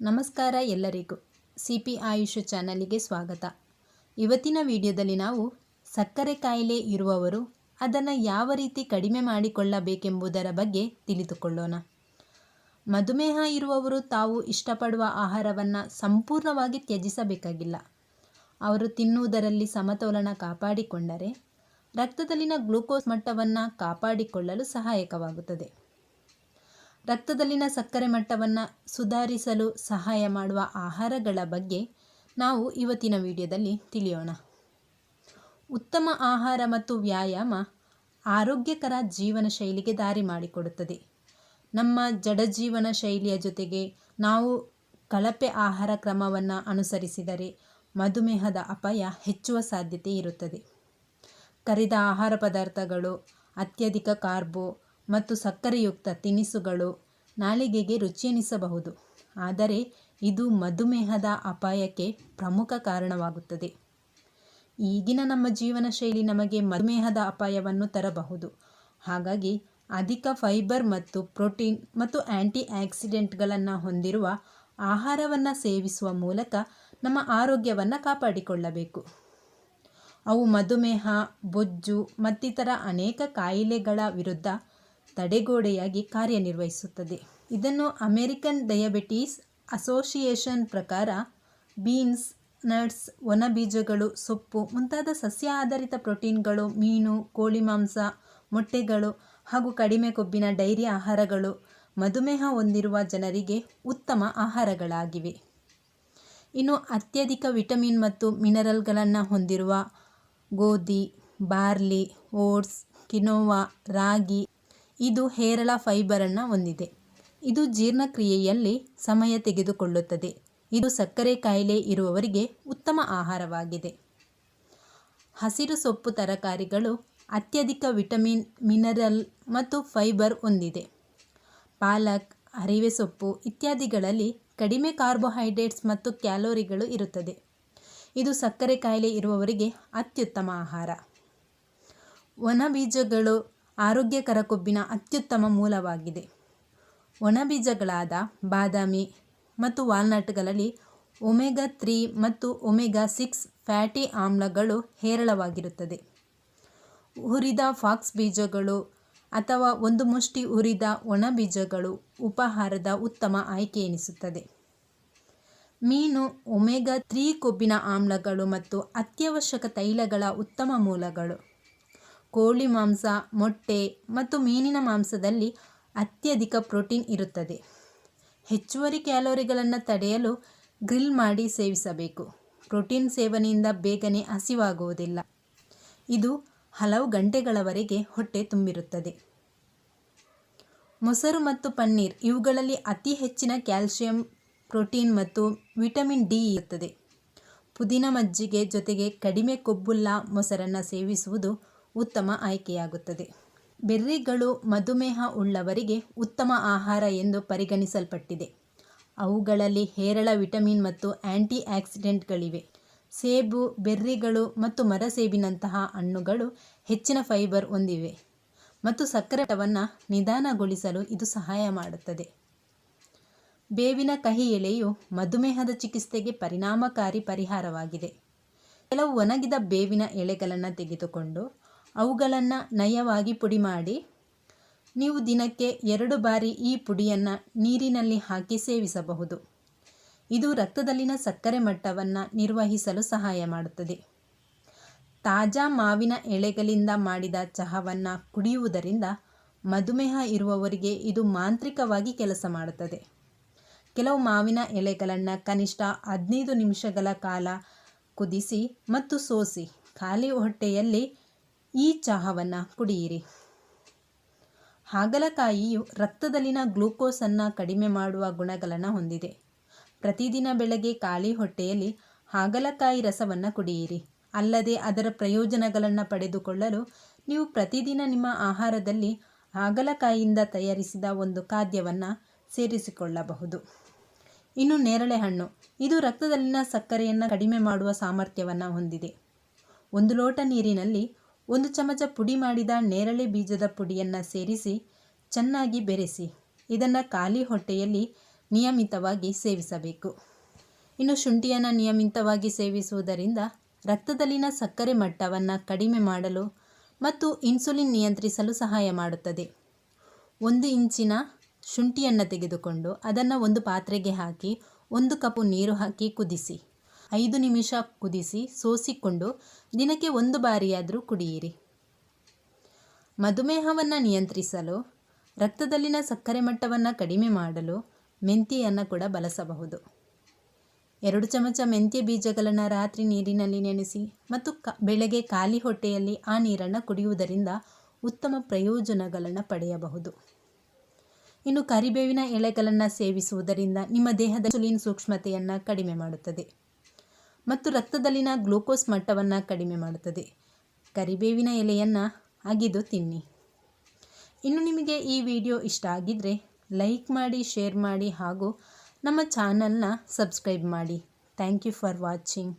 ನಮಸ್ಕಾರ ಎಲ್ಲರಿಗೂ. C P AYUSH ಚಾನಲಿಗೆ ಸ್ವಾಗತ. ಇವತ್ತಿನ ವಿಡಿಯೋದಲ್ಲಿ ನಾವು ಸಕ್ಕರೆ ಕಾಯಿಲೆ ಇರುವವರು ಅದನ್ನು ಯಾವ ರೀತಿ ಕಡಿಮೆ ಮಾಡಿಕೊಳ್ಳಬೇಕೆಂಬುದರ ಬಗ್ಗೆ ತಿಳಿದುಕೊಳ್ಳೋಣ. ಮಧುಮೇಹ ಇರುವವರು ತಾವು ಇಷ್ಟಪಡುವ ಆಹಾರವನ್ನು ಸಂಪೂರ್ಣವಾಗಿ ತ್ಯಜಿಸಬೇಕಾಗಿಲ್ಲ. ಅವರು ತಿನ್ನುವುದರಲ್ಲಿ ಸಮತೋಲನ ಕಾಪಾಡಿಕೊಂಡರೆ ರಕ್ತದಲ್ಲಿನ ಗ್ಲೂಕೋಸ್ ಮಟ್ಟವನ್ನು ಕಾಪಾಡಿಕೊಳ್ಳಲು ಸಹಾಯಕವಾಗುತ್ತದೆ. ರಕ್ತದಲ್ಲಿನ ಸಕ್ಕರೆ ಮಟ್ಟವನ್ನು ಸುಧಾರಿಸಲು ಸಹಾಯ ಮಾಡುವ ಆಹಾರಗಳ ಬಗ್ಗೆ ನಾವು ಇವತ್ತಿನ ವಿಡಿಯೋದಲ್ಲಿ ತಿಳಿಯೋಣ. ಉತ್ತಮ ಆಹಾರ ಮತ್ತು ವ್ಯಾಯಾಮ ಆರೋಗ್ಯಕರ ಜೀವನ ಶೈಲಿಗೆ ದಾರಿ ಮಾಡಿಕೊಡುತ್ತದೆ. ನಮ್ಮ ಜಡಜೀವನ ಶೈಲಿಯ ಜೊತೆಗೆ ನಾವು ಕಳಪೆ ಆಹಾರ ಕ್ರಮವನ್ನು ಅನುಸರಿಸಿದರೆ ಮಧುಮೇಹದ ಅಪಾಯ ಹೆಚ್ಚುವ ಸಾಧ್ಯತೆ ಇರುತ್ತದೆ. ಕರಿದ ಆಹಾರ ಪದಾರ್ಥಗಳು, ಅತ್ಯಧಿಕ ಕಾರ್ಬೋ ಮತ್ತು ಸಕ್ಕರೆಯುಕ್ತ ತಿನಿಸುಗಳು ನಾಲಿಗೆಗೆ ರುಚಿಯೆನಿಸಬಹುದು. ಆದರೆ ಇದು ಮಧುಮೇಹದ ಅಪಾಯಕ್ಕೆ ಪ್ರಮುಖ ಕಾರಣವಾಗುತ್ತದೆ. ಈಗಿನ ನಮ್ಮ ಜೀವನ ಶೈಲಿ ನಮಗೆ ಮಧುಮೇಹದ ಅಪಾಯವನ್ನು ತರಬಹುದು. ಹಾಗಾಗಿ ಅಧಿಕ ಫೈಬರ್ ಮತ್ತು ಪ್ರೋಟೀನ್ ಮತ್ತು ಆ್ಯಂಟಿ ಆಕ್ಸಿಡೆಂಟ್ಗಳನ್ನು ಹೊಂದಿರುವ ಆಹಾರವನ್ನು ಸೇವಿಸುವ ಮೂಲಕ ನಮ್ಮ ಆರೋಗ್ಯವನ್ನು ಕಾಪಾಡಿಕೊಳ್ಳಬೇಕು. ಅವು ಮಧುಮೇಹ, ಬೊಜ್ಜು ಮತ್ತಿತರ ಅನೇಕ ಕಾಯಿಲೆಗಳ ವಿರುದ್ಧ ತಡೆಗೋಡೆಯಾಗಿ ಕಾರ್ಯನಿರ್ವಹಿಸುತ್ತದೆ. ಇದನ್ನು ಅಮೆರಿಕನ್ ಡಯಾಬಿಟೀಸ್ ಅಸೋಸಿಯೇಷನ್ ಪ್ರಕಾರ ಬೀನ್ಸ್, ನಟ್ಸ್ ಒಣ ಬೀಜಗಳು ಸೊಪ್ಪು ಮುಂತಾದ ಸಸ್ಯ ಆಧಾರಿತ ಪ್ರೋಟೀನ್ಗಳು, ಮೀನು, ಕೋಳಿ ಮಾಂಸ, ಮೊಟ್ಟೆಗಳು ಹಾಗೂ ಕಡಿಮೆ ಕೊಬ್ಬಿನ ಡೈರಿ ಆಹಾರಗಳು ಮಧುಮೇಹ ಹೊಂದಿರುವ ಜನರಿಗೆ ಉತ್ತಮ ಆಹಾರಗಳಾಗಿವೆ. ಇನ್ನು ಅತ್ಯಧಿಕ ವಿಟಮಿನ್ ಮತ್ತು ಮಿನರಲ್ಗಳನ್ನು ಹೊಂದಿರುವ ಗೋಧಿ, ಬಾರ್ಲಿ, ಓಟ್ಸ್, ಕಿನೋವಾ, ರಾಗಿ ಇದು ಹೇರಳ ಫೈಬರನ್ನು ಹೊಂದಿದೆ. ಇದು ಜೀರ್ಣಕ್ರಿಯೆಯಲ್ಲಿ ಸಮಯ ತೆಗೆದುಕೊಳ್ಳುತ್ತದೆ. ಇದು ಸಕ್ಕರೆ ಕಾಯಿಲೆ ಇರುವವರಿಗೆ ಉತ್ತಮ ಆಹಾರವಾಗಿದೆ. ಹಸಿರು ಸೊಪ್ಪು ತರಕಾರಿಗಳು ಅತ್ಯಧಿಕ ವಿಟಮಿನ್, ಮಿನರಲ್ ಮತ್ತು ಫೈಬರ್ ಹೊಂದಿದೆ. ಪಾಲಕ್, ಅರಿವೆ ಸೊಪ್ಪು ಇತ್ಯಾದಿಗಳಲ್ಲಿ ಕಡಿಮೆ ಕಾರ್ಬೋಹೈಡ್ರೇಟ್ಸ್ ಮತ್ತು ಕ್ಯಾಲೋರಿಗಳು ಇರುತ್ತದೆ. ಇದು ಸಕ್ಕರೆ ಕಾಯಿಲೆ ಇರುವವರಿಗೆ ಅತ್ಯುತ್ತಮ ಆಹಾರ. ಒಣ ಬೀಜಗಳು ಆರೋಗ್ಯಕರ ಕೊಬ್ಬಿನ ಅತ್ಯುತ್ತಮ ಮೂಲವಾಗಿದೆ. ಒಣಬೀಜಗಳಾದ ಬಾದಾಮಿ ಮತ್ತು ವಾಲ್ನಟ್ಗಳಲ್ಲಿ ಒಮೆಗಾ ತ್ರೀ ಮತ್ತು ಒಮೆಗಾ ಸಿಕ್ಸ್ ಫ್ಯಾಟಿ ಆಮ್ಲಗಳು ಹೇರಳವಾಗಿರುತ್ತದೆ. ಹುರಿದ ಫಾಕ್ಸ್ ಬೀಜಗಳು ಅಥವಾ ಒಂದು ಮುಷ್ಟಿ ಹುರಿದ ಒಣ ಬೀಜಗಳು ಉಪಹಾರದ ಉತ್ತಮ ಆಯ್ಕೆ ಎನಿಸುತ್ತದೆ. ಮೀನು ಒಮೆಗಾ ತ್ರೀ ಕೊಬ್ಬಿನ ಆಮ್ಲಗಳು ಮತ್ತು ಅತ್ಯವಶ್ಯಕ ತೈಲಗಳ ಉತ್ತಮ ಮೂಲಗಳು. ಕೋಳಿ ಮಾಂಸ, ಮೊಟ್ಟೆ ಮತ್ತು ಮೀನಿನ ಮಾಂಸದಲ್ಲಿ ಅತ್ಯಧಿಕ ಪ್ರೋಟೀನ್ ಇರುತ್ತದೆ. ಹೆಚ್ಚುವರಿ ಕ್ಯಾಲೋರಿಗಳನ್ನು ತಡೆಯಲು ಗ್ರಿಲ್ ಮಾಡಿ ಸೇವಿಸಬೇಕು. ಪ್ರೋಟೀನ್ ಸೇವನೆಯಿಂದ ಬೇಗನೆ ಹಸಿವಾಗುವುದಿಲ್ಲ. ಇದು ಹಲವು ಗಂಟೆಗಳವರೆಗೆ ಹೊಟ್ಟೆ ತುಂಬಿರುತ್ತದೆ. ಮೊಸರು ಮತ್ತು ಪನ್ನೀರ್ ಇವುಗಳಲ್ಲಿ ಅತಿ ಹೆಚ್ಚಿನ ಕ್ಯಾಲ್ಸಿಯಂ, ಪ್ರೋಟೀನ್ ಮತ್ತು ವಿಟಮಿನ್ ಡಿ ಇರುತ್ತದೆ. ಪುದೀನ ಮಜ್ಜಿಗೆ ಜೊತೆಗೆ ಕಡಿಮೆ ಕೊಬ್ಬುಳ್ಳ ಮೊಸರನ್ನು ಸೇವಿಸುವುದು ಉತ್ತಮ ಆಯ್ಕೆಯಾಗುತ್ತದೆ. ಬೆರ್ರಿಗಳು ಮಧುಮೇಹ ಉಳ್ಳವರಿಗೆ ಉತ್ತಮ ಆಹಾರ ಎಂದು ಪರಿಗಣಿಸಲ್ಪಟ್ಟಿದೆ. ಅವುಗಳಲ್ಲಿ ಹೇರಳ ವಿಟಮಿನ್ ಮತ್ತು ಆ್ಯಂಟಿ ಆಕ್ಸಿಡೆಂಟ್ಗಳಿವೆ ಸೇಬು, ಬೆರ್ರಿಗಳು ಮತ್ತು ಮರಸೇಬಿನಂತಹ ಹಣ್ಣುಗಳು ಹೆಚ್ಚಿನ ಫೈಬರ್ ಹೊಂದಿವೆ ಮತ್ತು ಸಕ್ಕರೆಟವನ್ನು ನಿಧಾನಗೊಳಿಸಲು ಇದು ಸಹಾಯ ಮಾಡುತ್ತದೆ. ಬೇವಿನ ಕಹಿ ಎಲೆಯು ಮಧುಮೇಹದ ಚಿಕಿತ್ಸೆಗೆ ಪರಿಣಾಮಕಾರಿ ಪರಿಹಾರವಾಗಿದೆ. ಕೆಲವು ಒಣಗಿದ ಬೇವಿನ ಎಲೆಗಳನ್ನು ತೆಗೆದುಕೊಂಡು ಅವುಗಳನ್ನು ನಯವಾಗಿ ಪುಡಿ ಮಾಡಿ ನೀವು ದಿನಕ್ಕೆ ಎರಡು ಬಾರಿ ಈ ಪುಡಿಯನ್ನು ನೀರಿನಲ್ಲಿ ಹಾಕಿ ಸೇವಿಸಬಹುದು. ಇದು ರಕ್ತದಲ್ಲಿನ ಸಕ್ಕರೆ ಮಟ್ಟವನ್ನು ನಿರ್ವಹಿಸಲು ಸಹಾಯ ಮಾಡುತ್ತದೆ. ತಾಜಾ ಮಾವಿನ ಎಳೆಗಳಿಂದ ಮಾಡಿದ ಚಹಾವನ್ನು ಕುಡಿಯುವುದರಿಂದ ಮಧುಮೇಹ ಇರುವವರಿಗೆ ಇದು ಮಾಂತ್ರಿಕವಾಗಿ ಕೆಲಸ ಮಾಡುತ್ತದೆ. ಕೆಲವು ಮಾವಿನ ಎಲೆಗಳನ್ನು ಕನಿಷ್ಠ ಹದಿನೈದು ನಿಮಿಷಗಳ ಕಾಲ ಕುದಿಸಿ ಮತ್ತು ಸೋಸಿ, ಖಾಲಿ ಹೊಟ್ಟೆಯಲ್ಲಿ ಈ ಚಹಾವನ್ನು ಕುಡಿಯಿರಿ. ಹಾಗಲಕಾಯಿಯು ರಕ್ತದಲ್ಲಿನ ಗ್ಲೂಕೋಸನ್ನು ಕಡಿಮೆ ಮಾಡುವ ಗುಣಗಳನ್ನು ಹೊಂದಿದೆ. ಪ್ರತಿದಿನ ಬೆಳಗ್ಗೆ ಖಾಲಿ ಹೊಟ್ಟೆಯಲ್ಲಿ ಹಾಗಲಕಾಯಿ ರಸವನ್ನು ಕುಡಿಯಿರಿ. ಅಲ್ಲದೆ ಅದರ ಪ್ರಯೋಜನಗಳನ್ನು ಪಡೆದುಕೊಳ್ಳಲು ನೀವು ಪ್ರತಿದಿನ ನಿಮ್ಮ ಆಹಾರದಲ್ಲಿ ಹಾಗಲಕಾಯಿಯಿಂದ ತಯಾರಿಸಿದ ಒಂದು ಖಾದ್ಯವನ್ನು ಸೇರಿಸಿಕೊಳ್ಳಬಹುದು. ಇನ್ನು ನೇರಳೆ ಹಣ್ಣು. ಇದು ರಕ್ತದಲ್ಲಿನ ಸಕ್ಕರೆಯನ್ನು ಕಡಿಮೆ ಮಾಡುವ ಸಾಮರ್ಥ್ಯವನ್ನು ಹೊಂದಿದೆ. ಒಂದು ಲೋಟ ನೀರಿನಲ್ಲಿ ಒಂದು ಚಮಚ ಪುಡಿ ಮಾಡಿದ ನೇರಳೆ ಬೀಜದ ಪುಡಿಯನ್ನು ಸೇರಿಸಿ ಚೆನ್ನಾಗಿ ಬೆರೆಸಿ. ಇದನ್ನು ಖಾಲಿ ಹೊಟ್ಟೆಯಲ್ಲಿ ನಿಯಮಿತವಾಗಿ ಸೇವಿಸಬೇಕು. ಇನ್ನು ಶುಂಠಿಯನ್ನು ನಿಯಮಿತವಾಗಿ ಸೇವಿಸುವುದರಿಂದ ರಕ್ತದಲ್ಲಿನ ಸಕ್ಕರೆ ಮಟ್ಟವನ್ನು ಕಡಿಮೆ ಮಾಡಲು ಮತ್ತು ಇನ್ಸುಲಿನ್ ನಿಯಂತ್ರಿಸಲು ಸಹಾಯ ಮಾಡುತ್ತದೆ. ಒಂದು ಇಂಚಿನ ಶುಂಠಿಯನ್ನು ತೆಗೆದುಕೊಂಡು ಅದನ್ನು ಒಂದು ಪಾತ್ರೆಗೆ ಹಾಕಿ ಒಂದು ಕಪ್ಪು ನೀರು ಹಾಕಿ ಕುದಿಸಿ. ಐದು ನಿಮಿಷ ಕುದಿಸಿ ಸೋಸಿಕೊಂಡು ದಿನಕ್ಕೆ ಒಂದು ಬಾರಿಯಾದರೂ ಕುಡಿಯಿರಿ. ಮಧುಮೇಹವನ್ನು ನಿಯಂತ್ರಿಸಲು, ರಕ್ತದಲ್ಲಿನ ಸಕ್ಕರೆ ಮಟ್ಟವನ್ನು ಕಡಿಮೆ ಮಾಡಲು ಮೆಂತ್ಯೆಯನ್ನು ಕೂಡ ಬಳಸಬಹುದು. ಎರಡು ಚಮಚ ಮೆಂತ್ಯ ಬೀಜಗಳನ್ನು ರಾತ್ರಿ ನೀರಿನಲ್ಲಿ ನೆನೆಸಿ ಮತ್ತು ಕ, ಬೆಳಗ್ಗೆ ಖಾಲಿ ಹೊಟ್ಟೆಯಲ್ಲಿ ಆ ನೀರನ್ನು ಕುಡಿಯುವುದರಿಂದ ಉತ್ತಮ ಪ್ರಯೋಜನಗಳನ್ನು ಪಡೆಯಬಹುದು. ಇನ್ನು ಕರಿಬೇವಿನ ಎಲೆಗಳನ್ನು ಸೇವಿಸುವುದರಿಂದ ನಿಮ್ಮ ದೇಹದ ಸುಲೀನ್ ಸೂಕ್ಷ್ಮತೆಯನ್ನು ಕಡಿಮೆ ಮಾಡುತ್ತದೆ. ಮತ್ತು ರಕ್ತದಲ್ಲಿನ ಗ್ಲೂಕೋಸ್ ಮಟ್ಟವನ್ನು ಕಡಿಮೆ ಮಾಡುತ್ತದೆ. ಕರಿಬೇವಿನ ಎಲೆಯನ್ನು ಅಗಿದು ತಿನ್ನಿ. ಇನ್ನು ನಿಮಗೆ ಈ ವಿಡಿಯೋ ಇಷ್ಟ ಆಗಿದ್ದರೆ ಲೈಕ್ ಮಾಡಿ, ಶೇರ್ ಮಾಡಿ ಹಾಗೂ ನಮ್ಮ ಚಾನಲ್ನ ಸಬ್ಸ್ಕ್ರೈಬ್ ಮಾಡಿ. Thank you for watching.